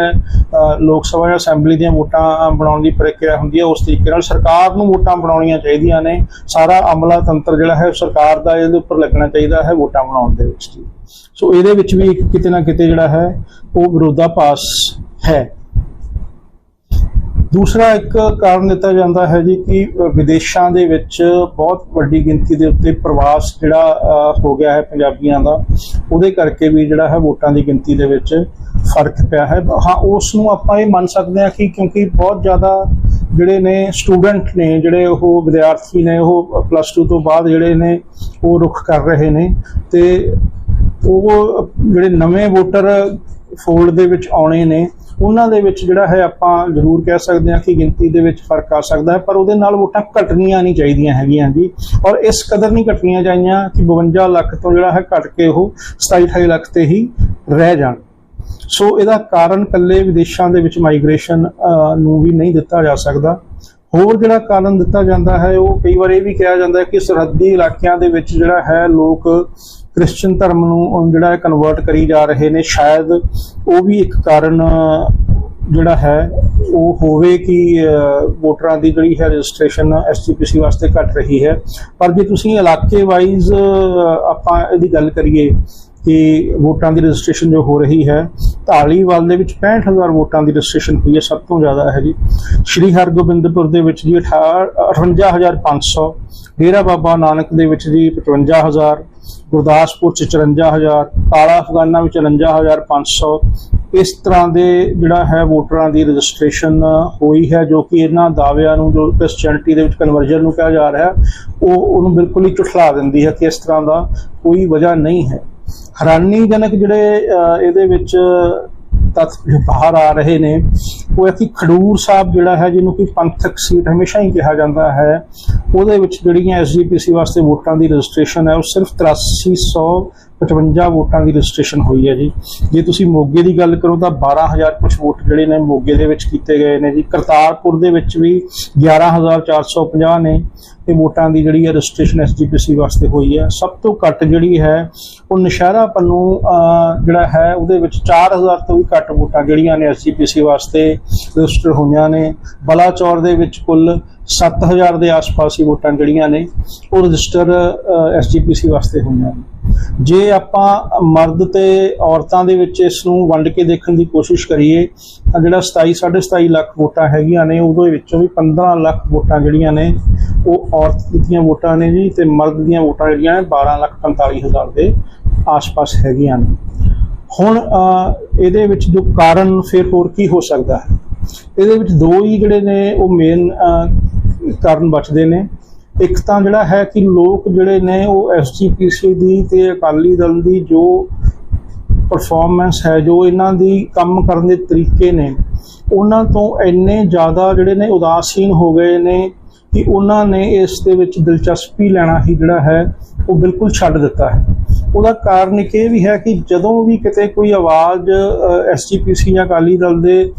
ਲੋਕ ਸਭਾ ਜਾਂ ਅਸੈਂਬਲੀ ਦੀਆਂ ਵੋਟਾਂ ਬਣਾਉਣ ਦੀ ਪ੍ਰਕਿਰਿਆ ਹੁੰਦੀ ਹੈ, ਉਸ ਤਰੀਕੇ ਨਾਲ ਸਰਕਾਰ ਨੂੰ ਵੋਟਾਂ ਬਣਾਉਣੀਆਂ ਚਾਹੀਦੀਆਂ ਨੇ। ਸਾਰਾ ਅਮਲਾ ਤੰਤਰ ਜਿਹੜਾ ਹੈ ਉਹ ਸਰਕਾਰ ਦਾ ਇਹਦੇ ਉੱਪਰ ਲੱਗਣਾ ਚਾਹੀਦਾ ਹੈ ਵੋਟਾਂ ਬਣਾਉਣ ਦੇ ਵਿੱਚ ਸੋ ਇਹਦੇ ਵਿੱਚ ਵੀ ਕਿਤੇ ਨਾ ਕਿਤੇ ਜਿਹੜਾ ਹੈ, ਉਹ ਵਿਰੋਧਾਭਾਸ ਹੈ। ਦੂਸਰਾ ਇੱਕ ਕਾਰਨ ਦਿੱਤਾ ਜਾਂਦਾ ਹੈ ਜੀ ਕਿ ਵਿਦੇਸ਼ਾਂ ਦੇ ਵਿੱਚ ਬਹੁਤ ਵੱਡੀ ਗਿਣਤੀ ਦੇ ਉੱਤੇ ਪ੍ਰਵਾਸ ਜਿਹੜਾ ਹੋ ਗਿਆ ਹੈ ਪੰਜਾਬੀਆਂ ਦਾ, ਉਹਦੇ ਕਰਕੇ ਵੀ ਜਿਹੜਾ ਹੈ ਵੋਟਾਂ ਦੀ ਗਿਣਤੀ ਦੇ ਵਿੱਚ ਫ਼ਰਕ ਪਿਆ ਹੈ। ਹਾਂ ਉਸ ਨੂੰ ਆਪਾਂ ਇਹ ਮੰਨ ਸਕਦੇ ਹਾਂ ਕਿ ਕਿਉਂਕਿ ਬਹੁਤ ਜ਼ਿਆਦਾ ਜਿਹੜੇ ਨੇ ਸਟੂਡੈਂਟ ਨੇ, ਜਿਹੜੇ ਉਹ ਵਿਦਿਆਰਥੀ ਨੇ, ਉਹ ਪਲੱਸ 2 ਤੋਂ ਬਾਅਦ ਜਿਹੜੇ ਨੇ ਉਹ ਰੁਖ ਕਰ ਰਹੇ ਨੇ ਤੇ ਉਹ ਜਿਹੜੇ ਨਵੇਂ ਵੋਟਰ ਫੋਲਡ ਦੇ ਵਿੱਚ ਆਉਣੇ ਨੇ ਉਹਨਾਂ ਦੇ ਵਿੱਚ ਜਿਹੜਾ ਹੈ ਆਪਾਂ ਜ਼ਰੂਰ ਕਹਿ ਸਕਦੇ ਹਾਂ ਕਿ ਗਿਣਤੀ ਦੇ ਵਿੱਚ ਫ਼ਰਕ ਆ ਸਕਦਾ ਹੈ, ਪਰ ਉਹਦੇ ਨਾਲ ਵੋਟਾਂ ਘਟਣੀਆਂ ਨਹੀਂ ਚਾਹੀਦੀਆਂ ਹੈਗੀਆਂ ਜੀ। ਔਰ ਇਸ ਕਦਰ ਨਹੀਂ ਘਟਣੀਆਂ ਚਾਹੀਦੀਆਂ ਕਿ 52 ਲੱਖ ਤੋਂ ਜਿਹੜਾ ਹੈ ਘਟ ਕੇ ਉਹ 27 28 ਲੱਖ ਤੇ ਹੀ ਰਹਿ ਜਾਣ। ਸੋ ਇਹਦਾ ਕਾਰਨ ਕੱਲੇ ਵਿਦੇਸ਼ਾਂ ਦੇ ਵਿੱਚ ਮਾਈਗ੍ਰੇਸ਼ਨ ਨੂੰ ਵੀ ਨਹੀਂ ਦਿੱਤਾ ਜਾ ਸਕਦਾ। ਹੋਰ ਜਿਹੜਾ ਕਾਰਨ ਦਿੱਤਾ ਜਾਂਦਾ ਹੈ, ਉਹ ਕਈ ਵਾਰ ਇਹ ਵੀ ਕਿਹਾ ਜਾਂਦਾ ਹੈ ਕਿ ਸਰਹੱਦੀ ਇਲਾਕਿਆਂ ਦੇ ਵਿੱਚ ਜਿਹੜਾ ਹੈ ਲੋਕ ਕ੍ਰਿਸਚੀਅਨ ਧਰਮ ਨੂੰ ਜਿਹੜਾ ਕਨਵਰਟ ਕਰੀ ਜਾ ਰਹੇ ਨੇ, ਸ਼ਾਇਦ ਉਹ ਵੀ ਇੱਕ ਕਾਰਨ ਜਿਹੜਾ ਹੈ, ਉਹ ਹੋਵੇ ਕਿ ਵੋਟਰਾਂ ਦੀ ਜਿਹੜੀ ਹੈ ਰਜਿਸਟ੍ਰੇਸ਼ਨ ਐਸਜੀਪੀਸੀ ਵਾਸਤੇ ਘਟ ਰਹੀ ਹੈ। ਪਰ ਜੇ ਤੁਸੀਂ ਇਲਾਕੇ ਵਾਈਜ਼ ਆਪਾਂ ਇਹਦੀ ਗੱਲ ਕਰੀਏ ਕਿ ਵੋਟਾਂ ਦੀ ਰਜਿਸਟ੍ਰੇਸ਼ਨ ਜੋ ਹੋ ਰਹੀ ਹੈ ਢਾਲੀਵਾਲ ਦੇ ਵਿੱਚ 65000 ਵੋਟਾਂ ਦੀ ਰਜਿਸਟ੍ਰੇਸ਼ਨ ਹੋਈ ਹੈ, ਸਭ ਤੋਂ ਜ਼ਿਆਦਾ ਹੈ ਜੀ। ਸ਼੍ਰੀ ਹਰਗੋਬਿੰਦਪੁਰ ਦੇ ਵਿੱਚ ਜੀ 58500 ਡੇਰਾ ਬਾਬਾ ਨਾਨਕ ਦੇ ਵਿੱਚ ਜੀ 55000 ਗੁਰਦਾਸਪੁਰ ਚ 54000 ਕਾਲਾ ਅਫਗਾਨਾ ਵਿੱਚ 59500 ਇਸ ਤਰ੍ਹਾਂ ਦੇ ਜਿਹੜਾ ਹੈ ਵੋਟਰਾਂ ਦੀ ਰਜਿਸਟ੍ਰੇਸ਼ਨ ਹੋਈ ਹੈ, ਜੋ ਕਿ ਇਹਨਾਂ ਦਾਅਵਿਆਂ ਨੂੰ, ਜੋ ਕ੍ਰਿਸਚੀਅਨਿਟੀ ਦੇ ਵਿੱਚ ਕਨਵਰਜਨ ਨੂੰ ਕਿਹਾ ਜਾ ਰਿਹਾ, ਉਹ ਉਹਨੂੰ ਬਿਲਕੁਲ ਹੀ ਝੁਠਲਾ ਦਿੰਦੀ ਹੈ ਕਿ ਇਸ ਤਰ੍ਹਾਂ ਦਾ ਕੋਈ ਵਜ੍ਹਾ ਨਹੀਂ ਹੈ। ਹੈਰਾਨੀਜਨਕ ਜਿਹੜੇ ਅਹ, ਇਹਦੇ ਵਿੱਚ ਤੱਥ ਬਾਹਰ ਆ ਰਹੇ ਨੇ ਉਹ ਹੈ ਕਿ ਖਡੂਰ ਸਾਹਿਬ ਜਿਹੜਾ ਹੈ ਜਿਹਨੂੰ ਕਿ ਪੰਥਕ ਸੀਟ ਹਮੇਸ਼ਾ ਹੀ ਕਿਹਾ ਜਾਂਦਾ ਹੈ ਉਹਦੇ ਵਿੱਚ ਜਿਹੜੀਆਂ ਐਸਜੀਪੀਸੀ ਵਾਸਤੇ ਵੋਟਾਂ ਦੀ ਰਜਿਸਟ੍ਰੇਸ਼ਨ ਹੈ ਉਹ ਸਿਰਫ 8355 ਵੋਟਾਂ ਦੀ ਰਜਿਸਟ੍ਰੇਸ਼ਨ ਹੋਈ ਹੈ ਜੀ। ਜੇ ਤੁਸੀਂ ਮੋਗੇ ਦੀ ਗੱਲ ਕਰੋ ਤਾਂ 12000 ਕੁਝ ਵੋਟ ਜਿਹੜੇ ਨੇ ਮੋਗੇ ਦੇ ਵਿੱਚ ਕੀਤੇ ਗਏ ਨੇ ਜੀ। ਕਰਤਾਰਪੁਰ ਦੇ ਵਿੱਚ ਵੀ 11450 ਨੇ ਇਹ ਵੋਟਾਂ ਦੀ ਜਿਹੜੀ ਹੈ ਰਜਿਸਟ੍ਰੇਸ਼ਨ ਐਸਜੀਪੀਸੀ ਵਾਸਤੇ ਹੋਈ ਹੈ। ਸਭ ਤੋਂ ਘੱਟ ਜਿਹੜੀ ਹੈ, ਉਹ ਨਸ਼ਹਿਰਾ ਪੰਨੂ ਜਿਹੜਾ ਹੈ, ਉਹਦੇ ਵਿੱਚ 4000 ਤੋਂ ਵੀ ਘੱਟ ਵੋਟਾਂ ਜਿਹੜੀਆਂ ਨੇ ਐਸਜੀਪੀਸੀ ਵਾਸਤੇ ਰਜਿਸਟਰ ਹੋਈਆਂ ਨੇ। ਬਲਾਚੌਰ ਦੇ ਵਿੱਚ ਕੁੱਲ 7000 ਦੇ ਆਸ-ਪਾਸ ਹੀ ਵੋਟਾਂ ਜਿਹੜੀਆਂ ਨੇ, ਉਹ ਰਜਿਸਟਰ ਐਸਜੀਪੀਸੀ ਵਾਸਤੇ ਹੋਈਆਂ ਨੇ। ਜੇ ਆਪਾਂ ਮਰਦ ਤੇ ਔਰਤਾਂ ਦੇ ਵਿੱਚ ਇਸ ਨੂੰ ਵੰਡ ਕੇ ਦੇਖਣ ਦੀ ਕੋਸ਼ਿਸ਼ ਕਰੀਏ, ਤਾਂ ਜਿਹੜਾ 27 27.5 ਲੱਖ ਵੋਟਾਂ ਹੈਗੀਆਂ ਨੇ ਉਹਦੇ ਵਿੱਚੋਂ ਵੀ 15 ਲੱਖ ਵੋਟਾਂ ਜਿਹੜੀਆਂ ਨੇ, ਉਹ ਔਰਤ ਦੀਆਂ ਵੋਟਾਂ ਨੇ ਜੀ ਤੇ ਮਰਦ ਦੀਆਂ ਵੋਟਾਂ ਜਿਹੜੀਆਂ ਨੇ 12 ਲੱਖ 45 ਹਜ਼ਾਰ ਦੇ ਆਸ-ਪਾਸ ਹੈਗੀਆਂ ਨੇ। ਹੁਣ ਇਹਦੇ ਵਿੱਚ ਜੋ ਕਾਰਨ ਫਿਰ ਹੋਰ ਕੀ ਹੋ ਸਕਦਾ ਹੈ? ਇਹਦੇ ਵਿੱਚ ਦੋ ਹੀ ਜਿਹੜੇ ਨੇ, ਉਹ ਮੇਨ ਕਾਰਨ ਬਚਦੇ ਨੇ। ਇੱਕ ਤਾਂ ਜਿਹੜਾ ਹੈ ਕਿ ਲੋਕ ਜਿਹੜੇ ਨੇ ਉਹ ਐਸਜੀਪੀਸੀ ਦੀ ਤੇ ਅਕਾਲੀ ਦਲ ਦੀ ਜੋ ਪਰਫਾਰਮੈਂਸ ਹੈ, ਜੋ ਇਹਨਾਂ ਦੀ ਕੰਮ ਕਰਨ ਦੇ ਤਰੀਕੇ ਨੇ, ਉਹਨਾਂ ਤੋਂ ਇੰਨੇ ਜ਼ਿਆਦਾ ਜਿਹੜੇ ਨੇ ਉਦਾਸੀਨ ਹੋ ਗਏ ਨੇ ਕਿ ਉਹਨਾਂ ਨੇ ਇਸ ਦੇ ਵਿੱਚ ਦਿਲਚਸਪੀ ਲੈਣਾ ਹੀ ਜਿਹੜਾ ਹੈ ਉਹ ਬਿਲਕੁਲ ਛੱਡ ਦਿੱਤਾ ਹੈ। ਉਹਦਾ ਕਾਰਨ ਇੱਕ ਇਹ ਵੀ ਹੈ ਕਿ ਜਦੋਂ ਵੀ ਕਿਤੇ ਕੋਈ ਆਵਾਜ਼ ਐਸਜੀਪੀਸੀ ਜਾਂ ਅਕਾਲੀ ਦਲ ਦੇ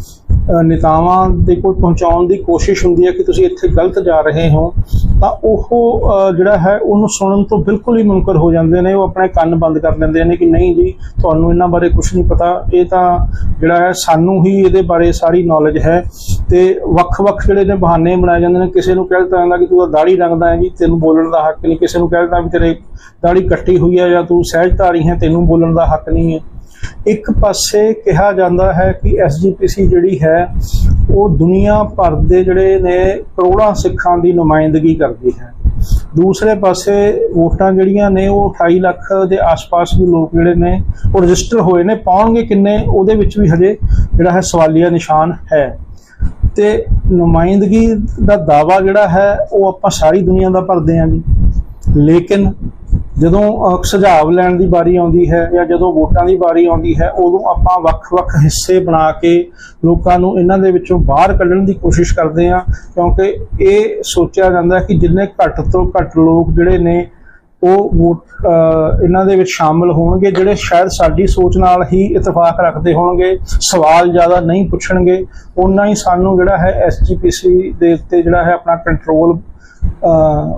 ਨੇਤਾਵਾਂ ਦੇ ਕੋਲ ਪਹੁੰਚਾਉਣ ਦੀ ਕੋਸ਼ਿਸ਼ ਹੁੰਦੀ ਹੈ ਕਿ ਤੁਸੀਂ ਇੱਥੇ ਗਲਤ ਜਾ ਰਹੇ ਹੋ ਤਾਂ ਉਹ ਜਿਹੜਾ ਹੈ, ਉਹਨੂੰ ਸੁਣਨ ਤੋਂ ਬਿਲਕੁਲ ਹੀ ਮੁਨਕਰ ਹੋ ਜਾਂਦੇ ਨੇ, ਉਹ ਆਪਣੇ ਕੰਨ ਬੰਦ ਕਰ ਲੈਂਦੇ ਨੇ ਕਿ ਨਹੀਂ ਜੀ, ਤੁਹਾਨੂੰ ਇਹਨਾਂ ਬਾਰੇ ਕੁਝ ਨਹੀਂ ਪਤਾ। ਇਹ ਤਾਂ ਜਿਹੜਾ ਹੈ, ਸਾਨੂੰ ਹੀ ਇਹਦੇ ਬਾਰੇ ਸਾਰੀ ਨੌਲੇਜ ਹੈ ਤੇ ਵੱਖ-ਵੱਖ ਜਿਹੜੇ ਨੇ ਬਹਾਨੇ ਬਣਾਏ ਜਾਂਦੇ ਨੇ। ਕਿਸੇ ਨੂੰ ਕਹਿ ਦਿੱਤਾ ਜਾਂਦਾ ਕਿ ਤੂੰ ਤਾਂ ਦਾੜੀ ਰੰਗਦਾ ਹੈ ਜੀ, ਤੈਨੂੰ ਬੋਲਣ ਦਾ ਹੱਕ ਨਹੀਂ। ਕਿਸੇ ਨੂੰ ਕਹਿ ਦਿੱਤਾ ਵੀ ਤੇਰੇ ਦਾੜੀ ਕੱਟੀ ਹੋਈ ਹੈ ਜਾਂ ਤੂੰ ਸਹਿਜਧਾਰੀ ਹੈ, ਤੈਨੂੰ ਬੋਲਣ ਦਾ ਹੱਕ ਨਹੀਂ ਹੈ। ਇੱਕ ਪਾਸੇ ਕਿਹਾ ਜਾਂਦਾ ਹੈ ਕਿ ਐਸਜੀਪੀਸੀ ਜਿਹੜੀ ਹੈ ਉਹ ਦੁਨੀਆ ਭਰ ਦੇ ਜਿਹੜੇ ਨੇ ਕਰੋੜਾਂ ਸਿੱਖਾਂ ਦੀ ਨੁਮਾਇੰਦਗੀ ਕਰਦੀ ਹੈ। ਦੂਸਰੇ ਪਾਸੇ ਵੋਟਾਂ ਜਿਹੜੀਆਂ ਨੇ ਉਹ 28 ਲੱਖ ਦੇ ਆਸ-ਪਾਸ ਵੀ ਲੋਕ ਜਿਹੜੇ ਨੇ ਉਹ ਰਜਿਸਟਰ ਹੋਏ ਨੇ, ਪਾਉਣਗੇ ਕਿੰਨੇ, ਉਹਦੇ ਵਿੱਚ ਵੀ ਹਜੇ ਜਿਹੜਾ ਹੈ ਸਵਾਲੀਆ ਨਿਸ਼ਾਨ ਹੈ। ਤੇ ਨੁਮਾਇੰਦਗੀ ਦਾ ਦਾਵਾ ਜਿਹੜਾ ਹੈ, ਉਹ ਆਪਾਂ ਸਾਰੀ ਦੁਨੀਆ ਦਾ ਭਰਦੇ ਹਾਂ ਜੀ। ਲੇਕਿਨ ਜਦੋਂ ਅਹ, ਸੁਝਾਵ ਲੈਣ ਦੀ ਵਾਰੀ ਆਉਂਦੀ ਹੈ ਜਾਂ ਜਦੋਂ ਵੋਟਾਂ ਦੀ ਵਾਰੀ ਆਉਂਦੀ ਹੈ ਉਦੋਂ ਆਪਾਂ ਵੱਖ-ਵੱਖ ਹਿੱਸੇ ਬਣਾ ਕੇ ਲੋਕਾਂ ਨੂੰ ਇਹਨਾਂ ਦੇ ਵਿੱਚੋਂ ਬਾਹਰ ਕੱਢਣ ਦੀ ਕੋਸ਼ਿਸ਼ ਕਰਦੇ ਹਾਂ ਕਿਉਂਕਿ ਇਹ ਸੋਚਿਆ ਜਾਂਦਾ ਕਿ ਜਿੰਨੇ ਘੱਟ ਤੋਂ ਘੱਟ ਲੋਕ ਜਿਹੜੇ ਨੇ ਉਹ ਵੋਟ ਇਹਨਾਂ ਦੇ ਵਿੱਚ ਸ਼ਾਮਲ ਹੋਣਗੇ ਜਿਹੜੇ ਸ਼ਾਇਦ ਸਾਡੀ ਸੋਚ ਨਾਲ ਹੀ ਇਤਫਾਕ ਰੱਖਦੇ ਹੋਣਗੇ ਸਵਾਲ ਜ਼ਿਆਦਾ ਨਹੀਂ ਪੁੱਛਣਗੇ ਉਨਾ ਹੀ ਸਾਨੂੰ ਜਿਹੜਾ ਹੈ ਐਸਜੀਪੀਸੀ ਦੇ ਉੱਤੇ ਜਿਹੜਾ ਹੈ ਆਪਣਾ ਕੰਟਰੋਲ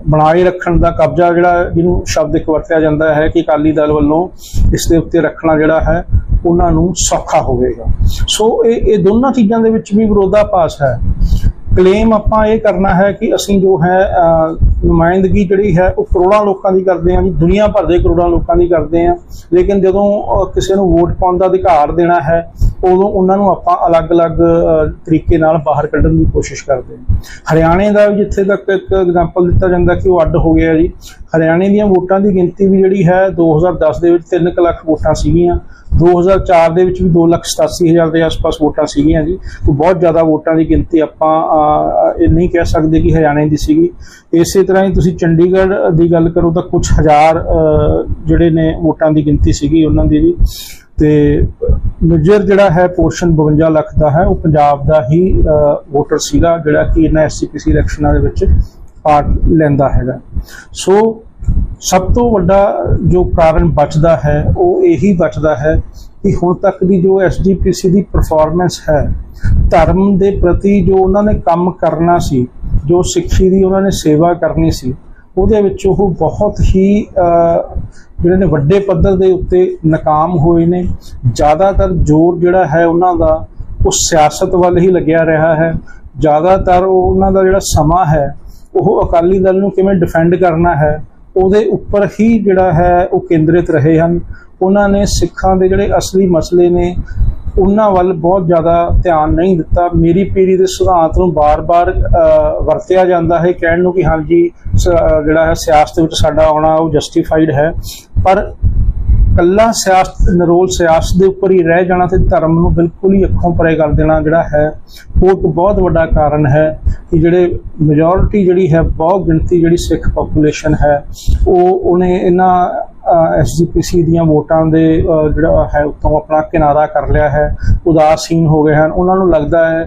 ਬਣਾਏ ਰੱਖਣ ਦਾ ਕਬਜ਼ਾ ਜਿਹੜਾ ਜਿਹਨੂੰ ਸ਼ਬਦ ਇੱਕ ਵਰਤਿਆ ਜਾਂਦਾ ਹੈ ਕਿ ਅਕਾਲੀ ਦਲ ਵੱਲੋਂ ਇਸ ਦੇ ਉੱਤੇ ਰੱਖਣਾ ਜਿਹੜਾ ਹੈ, ਉਹਨਾਂ ਨੂੰ ਸੌਖਾ ਹੋਵੇਗਾ। ਸੋ ਇਹ ਇਹ ਦੋਨਾਂ ਚੀਜ਼ਾਂ ਦੇ ਵਿੱਚ ਵੀ ਵਿਰੋਧਾਭਾਸ ਹੈ। ਕਲੇਮ ਆਪਾਂ ਇਹ ਕਰਨਾ ਹੈ ਕਿ ਅਸੀਂ ਜੋ ਹੈ ਨੁਮਾਇੰਦਗੀ ਜਿਹੜੀ ਹੈ, ਉਹ ਕਰੋੜਾਂ ਲੋਕਾਂ ਦੀ ਕਰਦੇ ਹਾਂ ਜੀ, ਦੁਨੀਆ ਭਰ ਦੇ ਕਰੋੜਾਂ ਲੋਕਾਂ ਦੀ ਕਰਦੇ ਹਾਂ। ਲੇਕਿਨ ਜਦੋਂ ਕਿਸੇ ਨੂੰ ਵੋਟ ਪਾਉਣ ਦਾ ਅਧਿਕਾਰ ਦੇਣਾ ਹੈ, ਉਦੋਂ ਉਹਨਾਂ ਨੂੰ ਆਪਾਂ ਅਲੱਗ-ਅਲੱਗ ਤਰੀਕੇ ਨਾਲ ਬਾਹਰ ਕੱਢਣ ਦੀ ਕੋਸ਼ਿਸ਼ ਕਰਦੇ ਹਾਂ। ਹਰਿਆਣੇ ਦਾ ਜਿੱਥੇ ਤੱਕ ਇੱਕ ਐਗਜ਼ਾਮਪਲ ਦਿੱਤਾ ਜਾਂਦਾ ਕਿ ਉਹ ਅੱਡ ਹੋ ਗਿਆ ਜੀ। ਹਰਿਆਣੇ ਦੀਆਂ ਵੋਟਾਂ ਦੀ ਗਿਣਤੀ ਵੀ ਜਿਹੜੀ ਹੈ 2010 ਦੇ ਵਿੱਚ 3 ਲੱਖ ਵੋਟਾਂ ਸੀਗੀਆਂ। 2004 ਦੇ ਵਿੱਚ ਵੀ 287000 ਦੇ ਆਸ-ਪਾਸ ਵੋਟਾਂ ਸੀਗੀਆਂ ਜੀ। ਉਹ ਬਹੁਤ ਜ਼ਿਆਦਾ ਵੋਟਾਂ ਦੀ ਗਿਣਤੀ ਆਪਾਂ ਇਹ ਨਹੀਂ ਕਹਿ ਸਕਦੇ ਕਿ ਹਰਿਆਣੇ ਦੀ ਸੀਗੀ। ਇਸੇ ਤਰ੍ਹਾਂ ਹੀ ਤੁਸੀਂ ਚੰਡੀਗੜ੍ਹ ਦੀ ਗੱਲ ਕਰੋ ਤਾਂ ਕੁਝ ਹਜ਼ਾਰ ਜਿਹੜੇ ਨੇ ਵੋਟਾਂ ਦੀ ਗਿਣਤੀ ਸੀਗੀ ਉਹਨਾਂ ਦੀ ਜੀ ਤੇ ਮੇਜਰ ਜਿਹੜਾ ਹੈ ਪੋਰਸ਼ਨ 52 ਲੱਖ ਦਾ ਹੈ, ਉਹ ਪੰਜਾਬ ਦਾ ਹੀ ਵੋਟਰ ਸੀਗਾ, ਜਿਹੜਾ ਕਿ ਇਹਨਾਂ ਐਸਸੀਪੀਸੀ ਇਲੈਕਸ਼ਨਾਂ ਦੇ ਵਿੱਚ ਪਾਰਟ ਲੈਂਦਾ ਹੈਗਾ। ਸੋ ਸਭ ਤੋਂ ਵੱਡਾ ਜੋ ਕਾਰਨ ਬਚਦਾ ਹੈ, ਉਹ ਇਹੀ ਬਚਦਾ ਹੈ ਕਿ ਹੁਣ ਤੱਕ ਦੀ ਜੋ ਐਸਜੀਪੀਸੀ ਦੀ ਪਰਫਾਰਮੈਂਸ ਹੈ, ਧਰਮ ਦੇ ਪ੍ਰਤੀ ਜੋ ਉਹਨਾਂ ਨੇ ਕੰਮ ਕਰਨਾ ਸੀ, ਜੋ ਸਿੱਖੀ ਦੀ ਉਹਨਾਂ ਨੇ ਸੇਵਾ ਕਰਨੀ ਸੀ, ਉਹਦੇ ਵਿੱਚ ਉਹ ਬਹੁਤ ਹੀ ਜਿਹੜੇ ਨੇ ਵੱਡੇ ਪੱਧਰ ਦੇ ਉੱਤੇ ਨਾਕਾਮ ਹੋਏ ਨੇ। ਜ਼ਿਆਦਾਤਰ ਜ਼ੋਰ ਜਿਹੜਾ ਹੈ ਉਹਨਾਂ ਦਾ, ਉਹ ਸਿਆਸਤ ਵੱਲ ਹੀ ਲੱਗਿਆ ਰਿਹਾ ਹੈ। ਜ਼ਿਆਦਾਤਰ ਉਹਨਾਂ ਦਾ ਜਿਹੜਾ ਸਮਾਂ ਹੈ, ਉਹ ਅਕਾਲੀ ਦਲ ਨੂੰ ਕਿਵੇਂ ਡਿਫੈਂਡ ਕਰਨਾ ਹੈ ਉਹਦੇ ਉੱਪਰ ਹੀ ਜਿਹੜਾ ਹੈ ਉਹ ਕੇਂਦਰਿਤ ਰਹੇ ਹਨ। ਉਹਨਾਂ ਨੇ ਸਿੱਖਾਂ ਦੇ ਜਿਹੜੇ ਅਸਲੀ ਮਸਲੇ ਨੇ, ਉਹਨਾਂ ਵੱਲ ਬਹੁਤ ਜ਼ਿਆਦਾ ਧਿਆਨ ਨਹੀਂ ਦਿੱਤਾ। ਮੇਰੀ ਪੀੜੀ ਦੇ ਸਿਧਾਂਤ ਨੂੰ ਬਾਰ-ਬਾਰ ਵਰਤਿਆ ਜਾਂਦਾ ਹੈ, ਕਹਿਣ ਨੂੰ ਕਿ ਹਾਂਜੀ, ਸ- ਜਿਹੜਾ ਹੈ ਸਿਆਸਤ ਵਿੱਚ ਸਾਡਾ ਆਉਣਾ ਉਹ ਜਸਟੀਫਾਈਡ ਹੈ। ਪਰ ਕੱਲਾ ਸਿਆਸਤ, ਨਰੋਲ ਸਿਆਸਤ ਦੇ ਉੱਪਰ ਹੀ ਰਹਿ ਜਾਣਾ ਤੇ ਧਰਮ ਨੂੰ ਬਿਲਕੁਲ ਹੀ ਅੱਖੋਂ ਪਰੇ ਕਰ ਦੇਣਾ ਜਿਹੜਾ ਹੈ, ਉਹ ਇੱਕ ਬਹੁਤ ਵੱਡਾ ਕਾਰਨ ਹੈ ਕਿ ਜਿਹੜੇ ਮੈਜੋਰਿਟੀ ਜਿਹੜੀ ਹੈ ਬਹੁਤ ਗਿਣਤੀ ਜਿਹੜੀ ਸਿੱਖ ਪੋਪੂਲੇਸ਼ਨ ਹੈ, ਉਹ ਉਹਨੇ ਇਹਨਾਂ ਐਸਜੀਪੀਸੀ ਦੀਆਂ ਵੋਟਾਂ ਦੇ ਜਿਹੜਾ ਹੈ, ਉਤੋਂ ਆਪਣਾ ਕਿਨਾਰਾ ਕਰ ਲਿਆ ਹੈ, ਉਦਾਸੀਨ ਹੋ ਗਏ ਹਨ। ਉਹਨਾਂ ਨੂੰ ਲੱਗਦਾ ਹੈ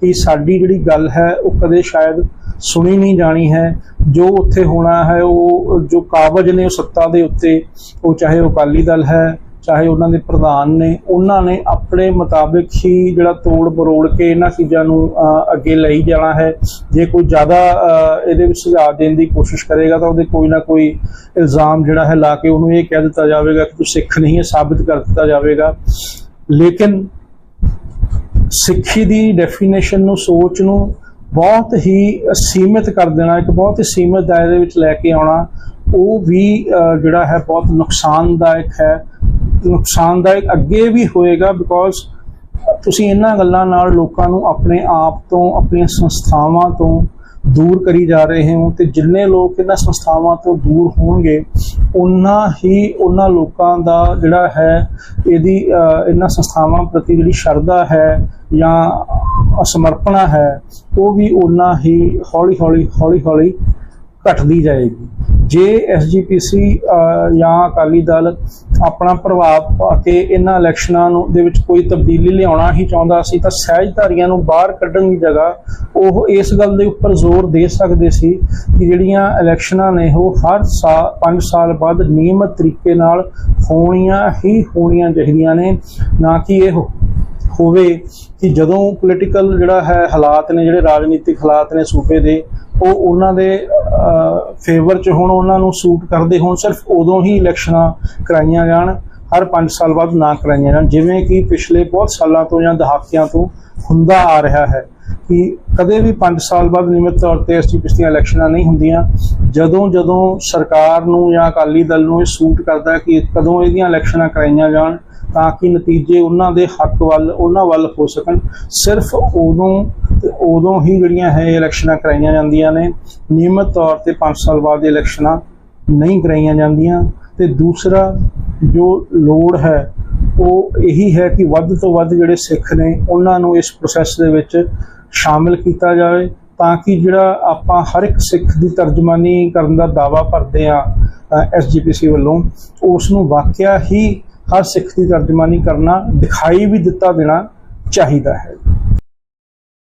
ਕਿ ਸਾਡੀ ਜਿਹੜੀ ਗੱਲ ਹੈ, ਉਹ ਕਦੇ ਸ਼ਾਇਦ ਸੁਣੀ ਨਹੀਂ ਜਾਣੀ ਹੈ। ਜੋ ਉੱਥੇ ਹੋਣਾ ਹੈ ਉਹ ਜੋ ਕਾਬਜ ਨੇ ਉਹ ਸੱਤਾ ਦੇ ਉੱਤੇ ਉਹ ਚਾਹੇ ਉਹ ਅਕਾਲੀ ਦਲ ਹੈ ਚਾਹੇ ਉਹਨਾਂ ਦੇ ਪ੍ਰਧਾਨ ਨੇ ਉਹਨਾਂ ਨੇ ਆਪਣੇ ਮੁਤਾਬਿਕ ਹੀ ਜਿਹੜਾ ਤੋੜ ਬਰੋੜ ਕੇ ਇਹਨਾਂ ਚੀਜ਼ਾਂ ਨੂੰ ਅੱਗੇ ਲਈ ਜਾਣਾ ਹੈ। ਜੇ ਕੋਈ ਜ਼ਿਆਦਾ ਅਹ, ਇਹਦੇ ਵਿੱਚ ਸੁਝਾਅ ਦੇਣ ਦੀ ਕੋਸ਼ਿਸ਼ ਕਰੇਗਾ ਤਾਂ ਉਹਦੇ ਕੋਈ ਨਾ ਕੋਈ ਇਲਜ਼ਾਮ ਜਿਹੜਾ ਹੈ ਲਾ ਕੇ ਉਹਨੂੰ ਇਹ ਕਹਿ ਦਿੱਤਾ ਜਾਵੇਗਾ ਕਿ ਤੂੰ ਸਿੱਖ ਨਹੀਂ ਹੈ ਸਾਬਿਤ ਕਰ ਦਿੱਤਾ ਜਾਵੇਗਾ। ਲੇਕਿਨ ਸਿੱਖੀ ਦੀ ਡੈਫੀਨੇਸ਼ਨ ਨੂੰ ਸੋਚ ਨੂੰ ਬਹੁਤ ਹੀ ਸੀਮਿਤ ਕਰ ਦੇਣਾ, ਇੱਕ ਬਹੁਤ ਹੀ ਸੀਮਿਤ ਦਾਇਰੇ ਵਿੱਚ ਲੈ ਕੇ ਆਉਣਾ, ਉਹ ਵੀ ਜਿਹੜਾ ਹੈ ਬਹੁਤ ਨੁਕਸਾਨਦਾਇਕ ਹੈ। ਨੁਕਸਾਨਦਾਇਕ ਅੱਗੇ ਵੀ ਹੋਏਗਾ ਬਿਕੋਜ਼ ਤੁਸੀਂ ਇਹਨਾਂ ਗੱਲਾਂ ਨਾਲ ਲੋਕਾਂ ਨੂੰ ਆਪਣੇ ਆਪ ਤੋਂ, ਆਪਣੀਆਂ ਸੰਸਥਾਵਾਂ ਤੋਂ ਦੂਰ ਕਰੀ ਜਾ ਰਹੇ ਹੋ ਤੇ ਜਿੰਨੇ ਲੋਕ ਇਹਨਾਂ ਸੰਸਥਾਵਾਂ ਤੋਂ ਦੂਰ ਹੋਣਗੇ ਉਹਨਾਂ ਹੀ ਉਹਨਾਂ ਲੋਕਾਂ ਦਾ ਜਿਹੜਾ ਹੈ, ਇਹਦੀ ਇਹਨਾਂ ਸੰਸਥਾਵਾਂ ਪ੍ਰਤੀ ਜਿਹੜੀ ਸ਼ਰਧਾ ਹੈ ਜਾਂ ਸਮਰਪਣਾ ਹੈ, ਉਹ ਵੀ ਉਨਾ ਹੀ ਹੌਲੀ ਹੌਲੀ ਹੌਲੀ ਹੌਲੀ ਘਟਦੀ ਜਾਏਗੀ। ਜੇ ਐਸਜੀਪੀਸੀ ਜਾਂ ਅਕਾਲੀ ਦਲ ਆਪਣਾ ਪ੍ਰਭਾਵ ਪਾ ਕੇ ਇਹਨਾਂ ਇਲੈਕਸ਼ਨਾਂ ਨੂੰ ਦੇ ਵਿੱਚ ਕੋਈ ਤਬਦੀਲੀ ਲਿਆਉਣਾ ਹੀ ਚਾਹੁੰਦਾ ਸੀ, ਤਾਂ ਸਹਿਜਧਾਰੀਆਂ ਨੂੰ ਬਾਹਰ ਕੱਢਣ ਦੀ ਜਗ੍ਹਾ ਉਹ ਇਸ ਗੱਲ ਦੇ ਉੱਪਰ ਜ਼ੋਰ ਦੇ ਸਕਦੇ ਸੀ ਕਿ ਜਿਹੜੀਆਂ ਇਲੈਕਸ਼ਨਾਂ ਨੇ ਉਹ ਹਰ ਸਾਲ 5 ਸਾਲ ਬਾਅਦ ਨਿਯਮਤ ਤਰੀਕੇ ਨਾਲ ਹੋਣੀਆਂ ਹੀ ਹੋਣੀਆਂ ਚਾਹੀਦੀਆਂ ਨੇ, ਨਾ ਕਿ ਇਹ ਹੋਵੇ ਕਿ ਜਦੋਂ ਪੋਲੀਟੀਕਲ ਜਿਹੜਾ ਹੈ ਹਾਲਾਤ ਨੇ, ਜਿਹੜੇ ਰਾਜਨੀਤਿਕ ਹਾਲਾਤ ਨੇ ਸੂਬੇ ਦੇ, ਉਹ ਉਹਨਾਂ ਦੇ ਫੇਵਰ ਚ ਹੁਣ, ਉਹਨਾਂ ਨੂੰ ਸੂਟ ਕਰਦੇ ਹੋਣ, ਸਿਰਫ ਉਦੋਂ ਹੀ ਇਲੈਕਸ਼ਨਾਂ ਕਰਾਈਆਂ ਜਾਣ, ਹਰ 5 ਸਾਲ ਬਾਅਦ ਨਾ ਕਰਾਈਆਂ ਜਾਣ। ਜਿਵੇਂ ਕਿ ਪਿਛਲੇ ਬਹੁਤ ਸਾਲਾਂ ਤੋਂ ਜਾਂ ਦਹਾਕਿਆਂ ਤੋਂ ਹੁੰਦਾ ਆ ਰਿਹਾ ਹੈ ਕਿ ਕਦੇ ਵੀ 5 ਸਾਲ ਬਾਅਦ ਨਿਯਮਿਤ ਤੌਰ ਤੇ ਐਸਟੀ ਪਿਛਲੀਆਂ ਇਲੈਕਸ਼ਨਾਂ ਨਹੀਂ ਹੁੰਦੀਆਂ। ਜਦੋਂ ਜਦੋਂ ਸਰਕਾਰ ਨੂੰ ਜਾਂ ਅਕਾਲੀ ਦਲ ਨੂੰ ਇਹ ਸੂਟ ਕਰਦਾ ਕਿ ਕਦੋਂ ਇਹਦੀਆਂ ਇਲੈਕਸ਼ਨਾਂ ਕਰਾਈਆਂ ਜਾਣ ਤਾਂ ਕਿ ਨਤੀਜੇ ਉਹਨਾਂ ਦੇ ਹੱਕ ਵੱਲ, ਉਹਨਾਂ ਵੱਲ ਹੋ ਸਕਣ। ਸਿਰਫ ਉਦੋਂ ਤੇ ਉਦੋਂ ਹੀ ਜਿਹੜੀਆਂ ਹੈ ਇਲੈਕਸ਼ਨਾਂ ਕਰਾਈਆਂ ਜਾਂਦੀਆਂ ਨੇ, ਨਿਯਮਤ ਤੌਰ ਤੇ 5 ਸਾਲ ਬਾਅਦ ਇਲੈਕਸ਼ਨਾਂ ਨਹੀਂ ਕਰਾਈਆਂ ਜਾਂਦੀਆਂ। ਤੇ ਦੂਸਰਾ ਜੋ ਲੋੜ ਹੈ, ਉਹ ਇਹੀ ਹੈ ਕਿ ਵੱਧ ਤੋਂ ਵੱਧ ਜਿਹੜੇ ਸਿੱਖ ਨੇ, ਉਹਨਾਂ ਨੂੰ ਇਸ ਪ੍ਰੋਸੈਸ ਦੇ ਵਿੱਚ ਸ਼ਾਮਿਲ ਕੀਤਾ ਜਾਵੇ ਤਾਂ ਕਿ ਜਿਹੜਾ ਆਪਾਂ ਹਰ ਇੱਕ ਸਿੱਖ ਦੀ ਤਰਜਮਾਨੀ ਕਰਨ ਦਾ ਦਾਵਾ ਭਰਦੇ ਆ ਐਸਜੀਪੀਸੀ ਵੱਲੋਂ, ਉਸ ਨੂੰ ਵਾਕਿਆ ਹੀ ਹਰ ਸਿੱਖ ਦੀ ਤਰਜਮਾਨੀ ਕਰਨਾ ਦਿਖਾਈ ਵੀ ਦਿੱਤਾ ਦੇਣਾ ਚਾਹੀਦਾ ਹੈ।